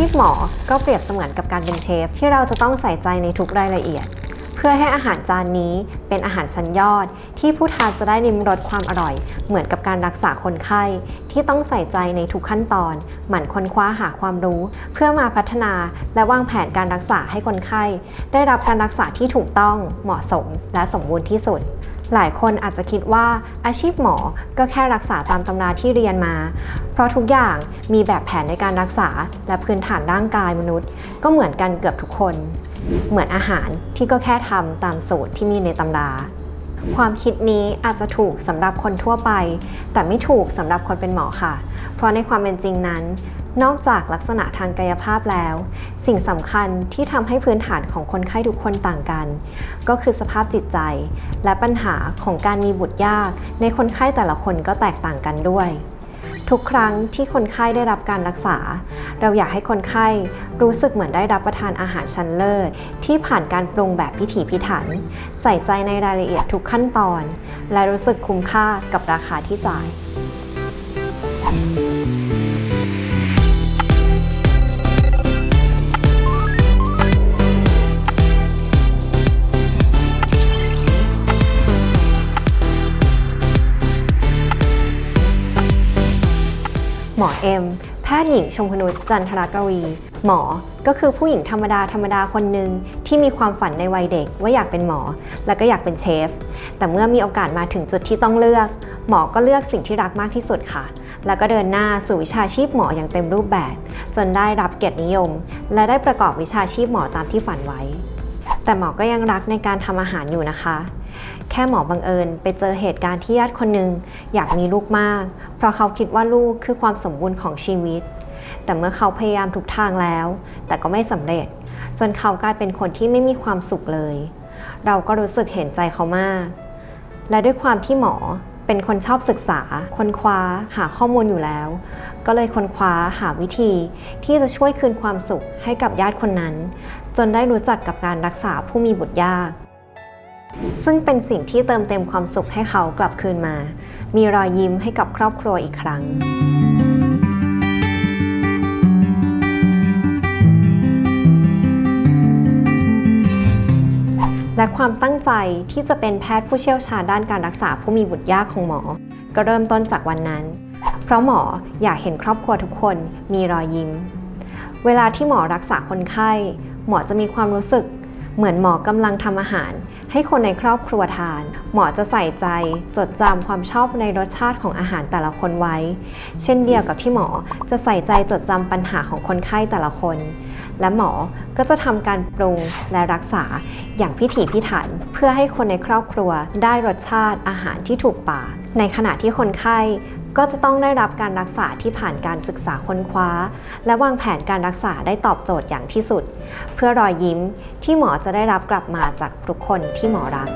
ชีพหมอก็เปรียบเสมือนกับการเป็นเชฟ ที่เราจะต้องใส่ใจในทุกรายละเอียด เพื่อให้อาหารจานนี้เป็นอาหารชั้นยอด ที่ผู้ทานจะได้ริมรสความอร่อย เหมือนกับการรักษาคนไข้ ที่ต้องใส่ใจในทุกขั้นตอน หมั่นค้นคว้าหาความรู้ เพื่อมาพัฒนาและวางแผนการรักษาให้คนไข้ ได้รับการรักษาที่ถูกต้องเหมาะสมและสมบูรณ์ที่สุด หลายคนอาจจะคิดว่าอาชีพหมอก็แค่รักษาตามตำราที่เรียนมา เพราะทุกอย่างมีแบบแผนในการรักษาและพื้นฐานร่างกายมนุษย์ ก็เหมือนกันเกือบทุกคน เหมือนอาหารที่ก็แค่ทำตามสูตรที่มีในตำรา ความคิดนี้อาจจะถูกสำหรับคนทั่วไป แต่ไม่ถูกสำหรับคนเป็นหมอค่ะ เพราะในความเป็นจริงนั้น นอกจากลักษณะทางกายภาพแล้ว สิ่งสำคัญที่ทำให้พื้นฐานของคนไข้ทุกคนต่างกัน ก็คือสภาพจิตใจ และปัญหาของการมีบุตรยาก ในคนไข้แต่ละคนก็แตกต่างกันด้วย ทุกครั้งที่คนไข้ได้รับการรักษา เราอยากให้คนไข้รู้สึกเหมือนได้รับประทานอาหารชั้นเลิศ ที่ผ่านการปรุงแบบพิถีพิถัน ใส่ใจในรายละเอียดทุกขั้นตอน และรู้สึกคุ้มค่ากับราคาที่จ่าย หมอเอ็มแพทย์หญิงชมพนุษจันทรกวี หมอก็คือผู้หญิงธรรมดาธรรมดาคนหนึ่งที่มีความฝันในวัยเด็กว่าอยากเป็นหมอ และก็อยากเป็นเชฟ แต่เมื่อมีโอกาสมาถึงจุดที่ต้องเลือก หมอก็เลือกสิ่งที่รักมากที่สุดค่ะ แล้วก็เดินหน้าสู่วิชาชีพหมออย่างเต็มรูปแบบ จนได้รับเกียรตินิยม และได้ประกอบวิชาชีพหมอตามที่ฝันไว้ แต่หมอก็ยังรักในการทำอาหารอยู่นะคะ แค่หมอบังเอิญไปเจอเหตุการณ์ที่ญาติคนหนึ่งอยากมีลูกมาก เพราะเขาคิดว่าลูกคือความสมบูรณ์ของชีวิต แต่เมื่อเขาพยายามทุกทางแล้ว แต่ก็ไม่สำเร็จ จนเขากลายเป็นคนที่ไม่มีความสุขเลย เราก็รู้สึกเห็นใจเขามาก และด้วยความที่หมอเป็นคนชอบศึกษา ค้นคว้า หาข้อมูลอยู่แล้ว ก็เลยค้นคว้าหาวิธีที่จะช่วยคืนความสุขให้กับญาติคนนั้น จนได้รู้จักกับการรักษาผู้มีบุตรยาก ซึ่งเป็นสิ่งที่เติมเต็มความสุขให้เขากลับคืนมา มีรอยยิ้มให้กับครอบครัวอีกครั้งและความตั้งใจที่จะเป็นแพทย์ผู้เชี่ยวชาญด้านการรักษาผู้มีบุตรยากของหมอ ก็เริ่มต้นจากวันนั้น เพราะหมออยากเห็นครอบครัวทุกคนมีรอยยิ้ม เวลาที่หมอรักษาคนไข้ หมอจะมีความรู้สึก เหมือนหมอกำลังทำอาหาร ให้คนในครอบครัวทาน หมอจะใส่ใจ จดจำความชอบในรสชาติของอาหารแต่ละคนไว้ เช่นเดียวกับที่หมอจะใส่ใจจดจำปัญหาของคนไข้แต่ละคน และหมอก็จะทำการปรุงและรักษาอย่างพิถีพิถันเพื่อให้คนในครอบครัวได้รสชาติอาหารที่ถูกปากในขณะที่คนไข้ ก็จะต้องได้รับการรักษาที่ผ่านการศึกษาค้นคว้า และวางแผนการรักษาได้ตอบโจทย์อย่างที่สุด เพื่อรอยยิ้มที่หมอจะได้รับกลับมาจากทุกคนที่หมอรัก